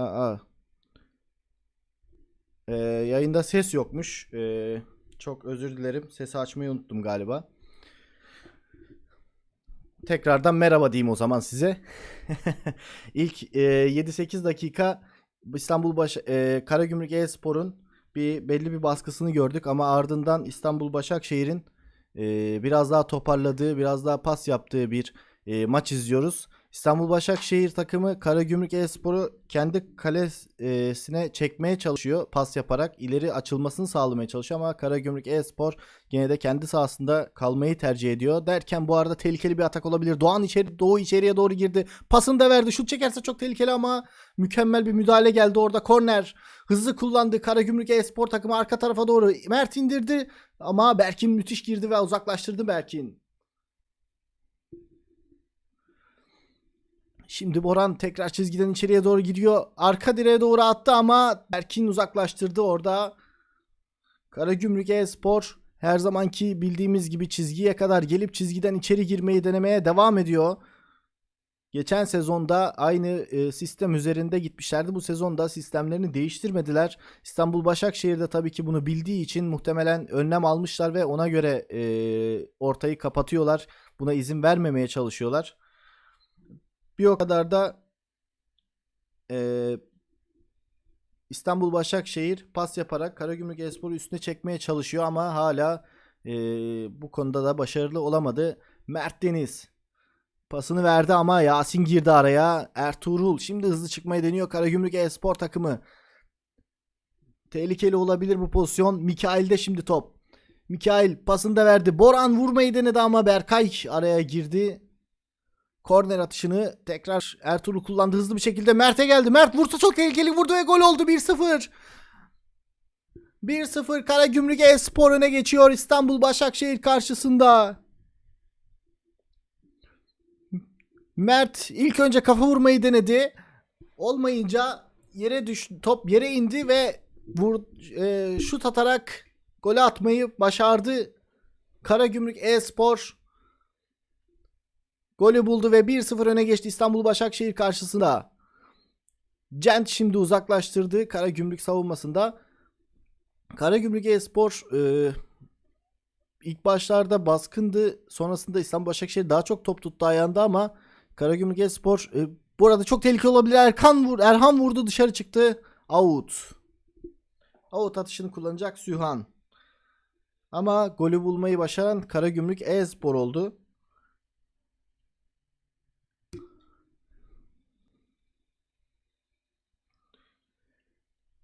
Aa. Ee, yayında ses yokmuş. Ee, çok özür dilerim. Sesi açmayı unuttum galiba. Tekrardan merhaba diyeyim o zaman size. İlk e, 7-8 dakika İstanbul Baş e, Karagümrük E-Spor'un bir belli bir baskısını gördük ama ardından İstanbul Başakşehir'in e, biraz daha toparladığı, biraz daha pas yaptığı bir e, maç izliyoruz. İstanbul Başakşehir takımı Karagümrük E-Spor'u kendi kalesine çekmeye çalışıyor pas yaparak ileri açılmasını sağlamaya çalışıyor ama Karagümrük E-Spor gene de kendi sahasında kalmayı tercih ediyor. Derken bu arada tehlikeli bir atak olabilir. Doğan içeri Doğu içeriye doğru girdi. Pasını da verdi. Şut çekerse çok tehlikeli ama mükemmel bir müdahale geldi orada. Korner hızlı kullandı. Karagümrük E-Spor takımı arka tarafa doğru. Mert indirdi ama Berkin müthiş girdi ve uzaklaştırdı Berkin. Şimdi Boran tekrar çizgiden içeriye doğru gidiyor. Arka direğe doğru attı ama Berkin uzaklaştırdı orada. Karagümrük E-Spor her zamanki bildiğimiz gibi çizgiye kadar gelip çizgiden içeri girmeyi denemeye devam ediyor. Geçen sezonda aynı e, sistem üzerinde gitmişlerdi. Bu sezonda sistemlerini değiştirmediler. İstanbul Başakşehir de tabii ki bunu bildiği için muhtemelen önlem almışlar ve ona göre e, ortayı kapatıyorlar. Buna izin vermemeye çalışıyorlar. Bir o kadar da e, İstanbul Başakşehir pas yaparak Karagümrük Espor'u üstüne çekmeye çalışıyor ama hala e, bu konuda da başarılı olamadı. Mert Deniz pasını verdi ama Yasin girdi araya. Ertuğrul şimdi hızlı çıkmayı deniyor Karagümrük Espor takımı. Tehlikeli olabilir bu pozisyon. Mikail'de şimdi top. Mikail pasını da verdi. Boran vurmayı denedi ama Berkay araya girdi. Korner atışını tekrar Ertuğrul kullandı hızlı bir şekilde. Mert'e geldi. Mert vursa çok tehlikeli vurdu ve gol oldu 1-0. 1-0 Karagümrük E-Spor öne geçiyor İstanbul Başakşehir karşısında. Mert ilk önce kafa vurmayı denedi. Olmayınca yere düş top yere indi ve vur, e, şut atarak golü atmayı başardı. Karagümrük E-Spor golü buldu ve 1-0 öne geçti İstanbul Başakşehir karşısında. Cent şimdi uzaklaştırdı Karagümrük savunmasında. Karagümrük E-Spor e, ilk başlarda baskındı. Sonrasında İstanbul Başakşehir daha çok top tuttu ayağında ama Karagümrük E-Spor e, bu arada çok tehlikeli olabilir. Erkan vur, Erhan vurdu dışarı çıktı. Out. Out atışını kullanacak Sühan. Ama golü bulmayı başaran Karagümrük E-Spor oldu.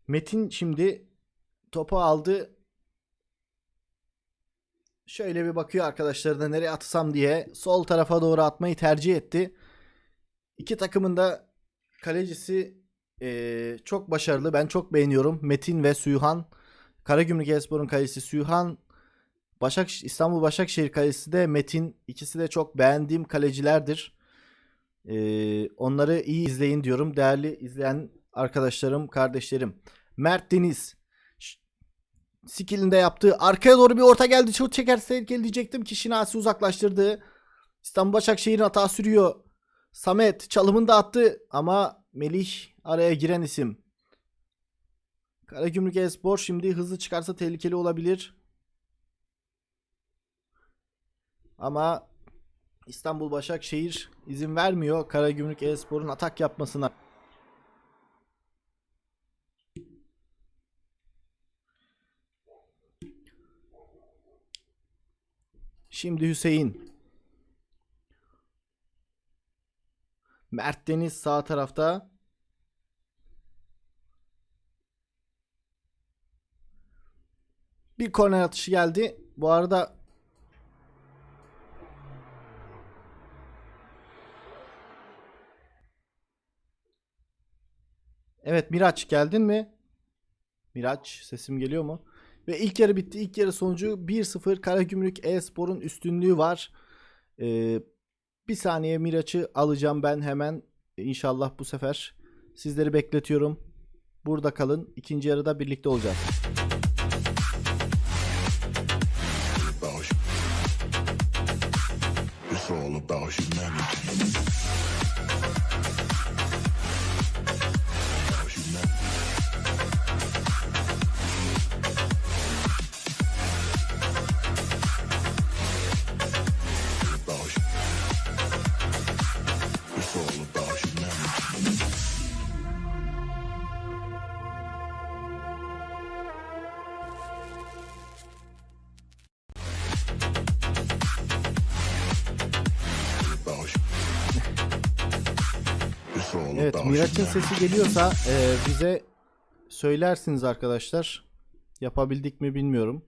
Metin şimdi topu aldı. Şöyle bir bakıyor arkadaşlarına nereye atsam diye. Sol tarafa doğru atmayı tercih etti. İki takımın da kalecisi eee, çok başarılı. Ben çok beğeniyorum. Metin ve Sühan. Karagümrük Espor'un kalecisi Sühan. Başak İstanbul Başakşehir kalecisi de Metin. İkisi de çok beğendiğim kalecilerdir. Eee, onları iyi izleyin diyorum. Değerli izleyen arkadaşlarım, kardeşlerim. Mert Deniz. Skill'inde yaptığı arkaya doğru bir orta geldi. Şut çekerse tehlikeli diyecektim ki Şinasi uzaklaştırdı. İstanbul Başakşehir'in hata sürüyor. Samet çalımını da attı ama Melih araya giren isim. Karagümrük Espor şimdi hızlı çıkarsa tehlikeli olabilir. Ama İstanbul Başakşehir izin vermiyor Karagümrük Espor'un atak yapmasına. Şimdi Hüseyin. Mert Deniz sağ tarafta. Bir korner atışı geldi. Bu arada Evet Miraç geldin mi? Miraç sesim geliyor mu? Ve ilk yarı bitti. İlk yarı sonucu 1-0 Karagümrük E-Spor'un üstünlüğü var. Ee, bir saniye Miraç'ı alacağım ben hemen. İnşallah bu sefer. Sizleri bekletiyorum. Burada kalın. İkinci yarıda birlikte olacağız. It's all about humanity. Olup Evet da Miraç'ın sesi geliyorsa e, bize söylersiniz arkadaşlar. Yapabildik mi bilmiyorum.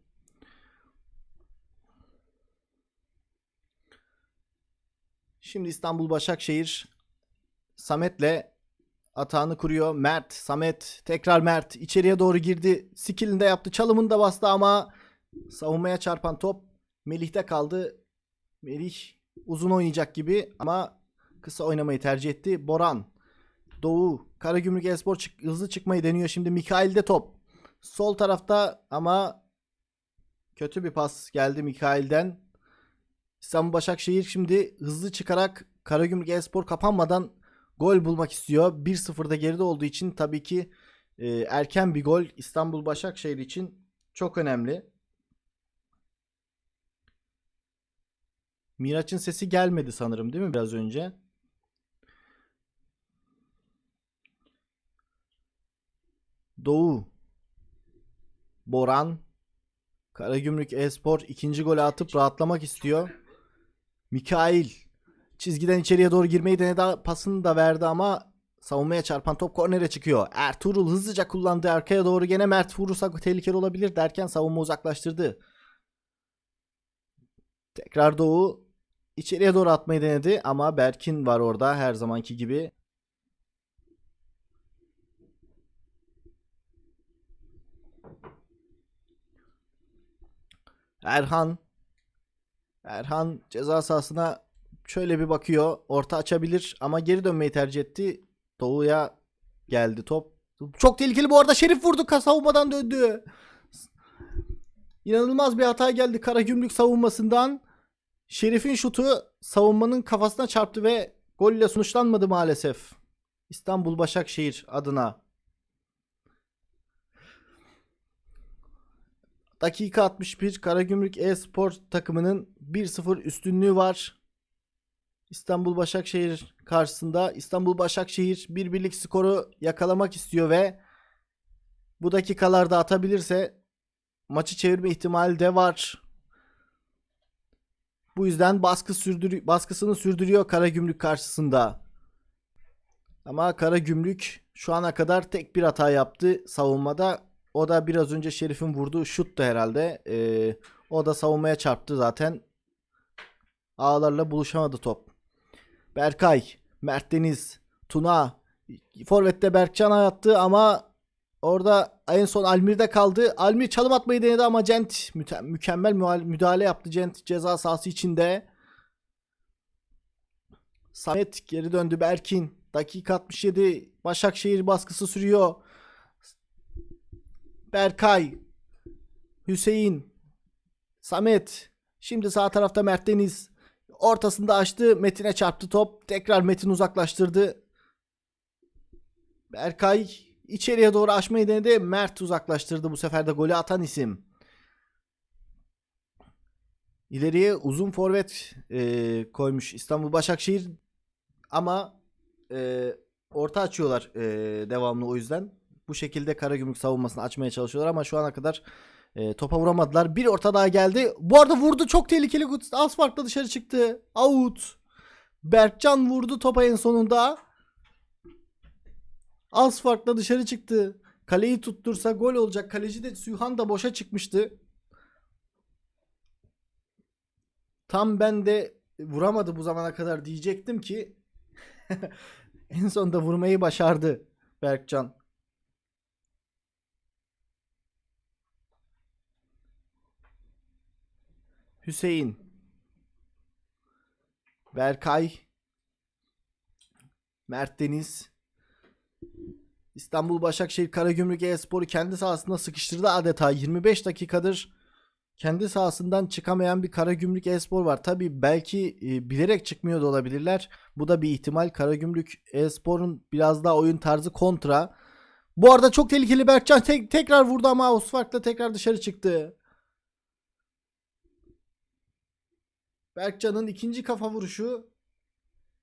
Şimdi İstanbul Başakşehir Samet'le atağını kuruyor. Mert, Samet, tekrar Mert içeriye doğru girdi. Skill'ini de yaptı. Çalımını da bastı ama savunmaya çarpan top Melih'te kaldı. Melih uzun oynayacak gibi ama kısa oynamayı tercih etti. Boran, Doğu, Karagümrük Espor çık- hızlı çıkmayı deniyor. Şimdi Mikail'de top. Sol tarafta ama kötü bir pas geldi Mikail'den. İstanbul Başakşehir şimdi hızlı çıkarak Karagümrük Espor kapanmadan gol bulmak istiyor. 1-0'da geride olduğu için tabii ki e, erken bir gol İstanbul Başakşehir için çok önemli. Miraç'ın sesi gelmedi sanırım değil mi biraz önce? Doğu. Boran. Karagümrük Espor ikinci golü atıp rahatlamak istiyor. Mikail. Çizgiden içeriye doğru girmeyi denedi. Pasını da verdi ama savunmaya çarpan top kornere çıkıyor. Ertuğrul hızlıca kullandı. Arkaya doğru gene Mert vurursa tehlikeli olabilir derken savunma uzaklaştırdı. Tekrar Doğu içeriye doğru atmayı denedi ama Berkin var orada her zamanki gibi. Erhan Erhan ceza sahasına şöyle bir bakıyor. Orta açabilir ama geri dönmeyi tercih etti. Doğu'ya geldi top. Çok tehlikeli bu arada. Şerif vurdu. Savunmadan döndü. İnanılmaz bir hata geldi Karagümrük savunmasından. Şerif'in şutu savunmanın kafasına çarptı ve golle sonuçlanmadı maalesef. İstanbul Başakşehir adına. Dakika 61 Karagümrük e-spor takımının 1-0 üstünlüğü var. İstanbul Başakşehir karşısında İstanbul Başakşehir bir birlik skoru yakalamak istiyor ve bu dakikalarda atabilirse maçı çevirme ihtimali de var. Bu yüzden baskı sürdürü baskısını sürdürüyor Karagümrük karşısında. Ama Karagümrük şu ana kadar tek bir hata yaptı savunmada. O da biraz önce Şerif'in vurduğu şuttu herhalde. Ee, o da savunmaya çarptı zaten. Ağlarla buluşamadı top. Berkay, Mert Deniz, Tuna, Forvet'te Berkcan attı ama orada en son Almir'de kaldı. Almir çalım atmayı denedi ama Cent mükemmel müdahale yaptı Cent ceza sahası içinde. Samet geri döndü Berkin. Dakika 67. Başakşehir baskısı sürüyor. Berkay, Hüseyin, Samet. Şimdi sağ tarafta Mert Deniz. Ortasında açtı. Metin'e çarptı top. Tekrar Metin uzaklaştırdı. Berkay içeriye doğru açmayı denedi. Mert uzaklaştırdı. Bu sefer de golü atan isim. İleriye uzun forvet e, koymuş İstanbul Başakşehir ama e, orta açıyorlar e, devamlı o yüzden. Bu şekilde Karagümrük savunmasını açmaya çalışıyorlar ama şu ana kadar e, topa vuramadılar. Bir orta daha geldi. Bu arada vurdu çok tehlikeli. Az farkla dışarı çıktı. Out. Berkcan vurdu topa en sonunda. Az farkla dışarı çıktı. Kaleyi tuttursa gol olacak. Kaleci de Sühan da boşa çıkmıştı. Tam ben de vuramadı bu zamana kadar diyecektim ki en sonunda vurmayı başardı Berkcan. Hüseyin. Berkay. Mert Deniz. İstanbul Başakşehir Karagümrük e-sporu kendi sahasında sıkıştırdı adeta 25 dakikadır kendi sahasından çıkamayan bir Karagümrük e-spor var. Tabi belki e, bilerek çıkmıyor da olabilirler. Bu da bir ihtimal. Karagümrük e-sporun biraz daha oyun tarzı kontra. Bu arada çok tehlikeli Berkcan tek, tekrar vurdu ama Osfark'la tekrar dışarı çıktı. Berkcan'ın ikinci kafa vuruşu.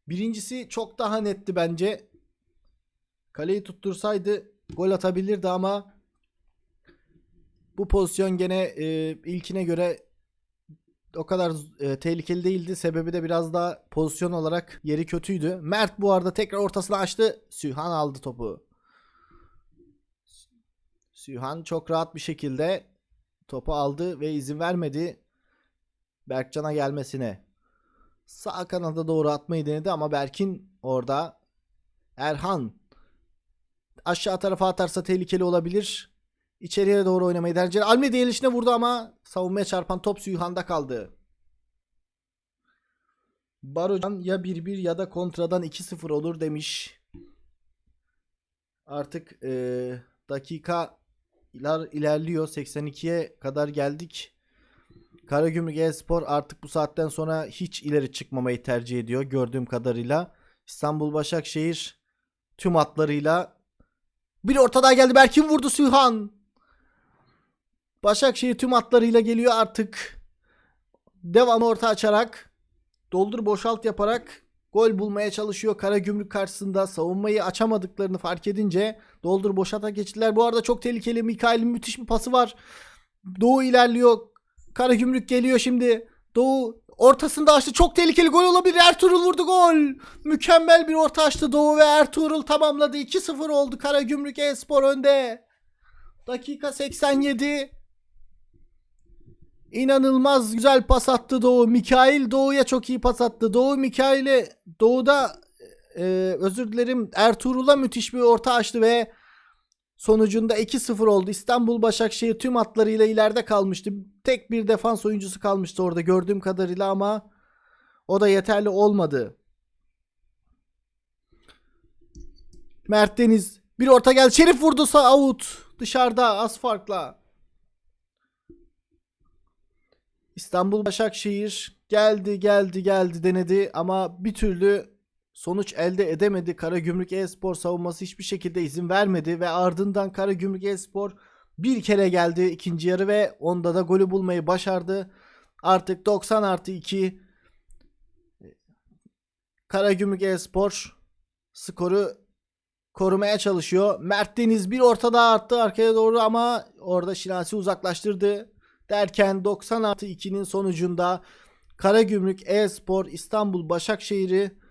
Birincisi çok daha netti bence. Kaleyi tuttursaydı gol atabilirdi ama bu pozisyon gene e, ilkine göre o kadar e, tehlikeli değildi. Sebebi de biraz daha pozisyon olarak yeri kötüydü. Mert bu arada tekrar ortasına açtı. Sühan aldı topu. Sühan çok rahat bir şekilde topu aldı ve izin vermedi Berkcan'a gelmesine. Sağ kanada doğru atmayı denedi ama Berkin orada. Erhan aşağı tarafa atarsa tehlikeli olabilir. İçeriye doğru oynamayı deneyecek. Almedi elişine vurdu ama savunmaya çarpan top Süyhan'da kaldı. Barocan ya 1-1 ya da kontradan 2-0 olur demiş. Artık eee dakikalar ilerliyor. 82'ye kadar geldik. Karagümrük Espor artık bu saatten sonra hiç ileri çıkmamayı tercih ediyor gördüğüm kadarıyla. İstanbul Başakşehir tüm hatlarıyla bir ortada geldi. Berkin vurdu Sühan. Başakşehir tüm hatlarıyla geliyor artık. Devamı orta açarak doldur boşalt yaparak gol bulmaya çalışıyor. Karagümrük karşısında savunmayı açamadıklarını fark edince doldur boşalta geçtiler. Bu arada çok tehlikeli. Mikail'in müthiş bir pası var. Doğu ilerliyor. Karagümrük geliyor şimdi. Doğu ortasında açtı. Çok tehlikeli gol olabilir. Ertuğrul vurdu gol. Mükemmel bir orta açtı Doğu ve Ertuğrul tamamladı. 2-0 oldu Karagümrük E-Spor önde. Dakika 87. İnanılmaz güzel pas attı Doğu. Mikail Doğu'ya çok iyi pas attı. Doğu Mikail'e Doğu'da e, özür dilerim Ertuğrul'a müthiş bir orta açtı ve sonucunda 2-0 oldu. İstanbul Başakşehir tüm hatlarıyla ileride kalmıştı. Tek bir defans oyuncusu kalmıştı orada gördüğüm kadarıyla ama o da yeterli olmadı. Mert Deniz bir orta geldi. Şerif vurdu sağ out. Dışarıda az farkla. İstanbul Başakşehir geldi geldi geldi denedi ama bir türlü sonuç elde edemedi. Karagümrük E-Spor savunması hiçbir şekilde izin vermedi ve ardından Karagümrük E-Spor bir kere geldi ikinci yarı ve onda da golü bulmayı başardı. Artık 90 artı 2 Karagümrük E-Spor skoru korumaya çalışıyor. Mert Deniz bir ortada arttı arkaya doğru ama orada Şinasi uzaklaştırdı. Derken 90 artı 2'nin sonucunda Karagümrük E-Spor İstanbul Başakşehir'i